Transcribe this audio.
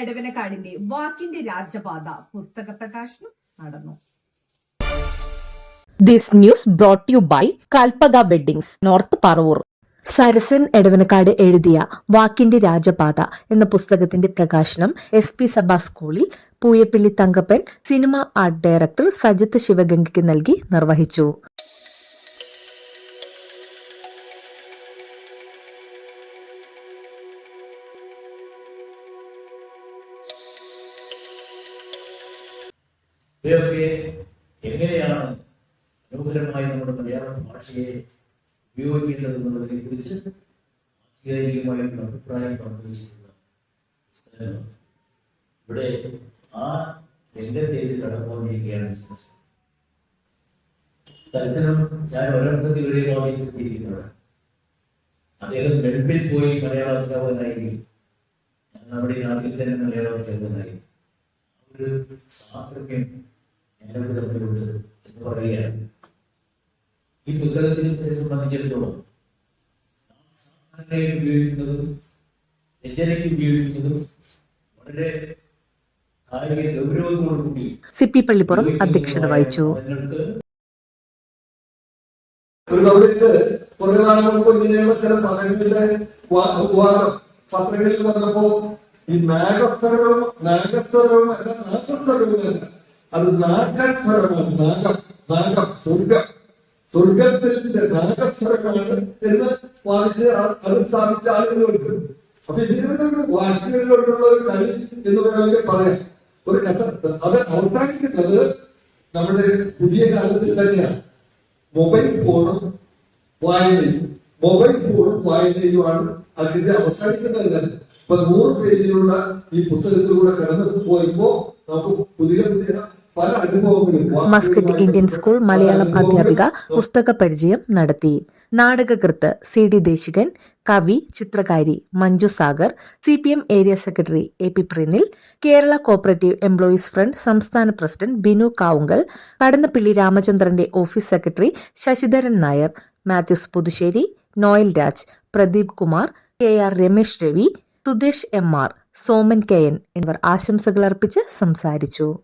എടവനക്കാടിന്റെ വാക്കിന്റെ രാജപാത പുസ്തക പ്രകാശനം നടന്നു. This news brought you by Kalpaka weddings North Paravur Sarasan Edavanakkad എഴുതിയ വാക്കിന്റെ രാജപാത എന്ന പുസ്തകത്തിന്റെ പ്രകാശനം എസ് പി സഭ സ്കൂളിൽ Pooyappilly Thankappan cinema art director Sajith ശിവഗംഗയ്ക്ക് നൽകി നിർവഹിച്ചു. ഇവയൊക്കെ എങ്ങനെയാണ് മനോഹരമായി നമ്മുടെ മലയാള ഭാഷയെ ഉപയോഗിക്കേണ്ടത് എന്നുള്ളതിനെ കുറിച്ച് ആധികാരികമായിട്ടുള്ള അഭിപ്രായം പങ്കുവച്ചിട്ടുള്ള ഇവിടെ ആ രംഗത്തേക്ക് കടന്നുകൊണ്ടിരിക്കുകയാണ്. സരസനും ഞാൻ ഒരർത്ഥത്തിൽ ഒരേ വായിച്ചെത്തിയിരിക്കുന്നതാണ് അദ്ദേഹം ഗൾഫിൽ പോയി മലയാള അധ്യാപകനായി. നമ്മുടെ നാട്ടിൽ തന്നെ മലയാള അധ്യാപകനായി. ഒരു സാധർമ്യം ഞങ്ങൾക്ക് തമ്മിലുണ്ട് എന്ന് പറയുകയാണ്. ഈ പുസ്തകത്തിനെ സംബന്ധിച്ചിടത്തോളം സാധാരണയായി ഉപയോഗിക്കുന്നതും രചനയ്ക്ക് ഉപയോഗിക്കുന്നതും വളരെ സി പി പള്ളിപ്പുറം അധ്യക്ഷത വഹിച്ചു. ഒരു കുറെ നാൾ മുമ്പ് ഇങ്ങനെയുള്ള ചില വാദം പത്രങ്ങളിൽ വന്നപ്പോ ഈ നാഗസ്വരവും നാഗസ്വരവും അല്ല നാഗസ്വരവും അല്ല അത് നാഗസ്വരമാണ് നാഗം നാഗം സ്വർഗം. സ്വർഗത്തിന്റെ നാഗസ്വരമാണ് എന്ന് വാദിച്ച് അത് സ്ഥാപിച്ച ആളുകളുണ്ട് അപ്പൊ ഇതിനൊരു വാക്കുകളിലോട്ടുള്ള ഒരു കളി എന്ന് വേണമെങ്കിൽ പറയാം. ഒരു കഥ അത് അവസാനിക്കുന്നത് നമ്മുടെ പുതിയ കാലത്തിൽ തന്നെയാണ്. മൊബൈൽ ഫോണും വായനയും മൊബൈൽ ഫോണും വായനയുമാണ് അതിന്റെ അവസാനിക്കുന്നത് തന്നെ. ഇപ്പൊ നൂറ് പേജിലുള്ള ഈ പുസ്തകത്തിലൂടെ കടന്നു പോയപ്പോ നമുക്ക് പുതിയ പുതിയ മസ്കറ്റ് ഇന്ത്യൻ സ്കൂൾ മലയാളം അധ്യാപിക പുസ്തക പരിചയം നടത്തി. നാടകകൃത്ത് സി ഡി ദേശികൻ കവി ചിത്രകാരി Manju Sagar C P M area secretary A P Prinil Kerala cooperative employees front സംസ്ഥാന president Binu Kavungal Kadannappally രാമചന്ദ്രന്റെ office secretary Sasidharan Nair Mathews Puthussery Noel Raj Pradeep Kumar K R Ramesh Ravi Sudesh M R Soman K N എന്നിവർ ആശംസകൾ അർപ്പിച്ച് സംസാരിച്ചു.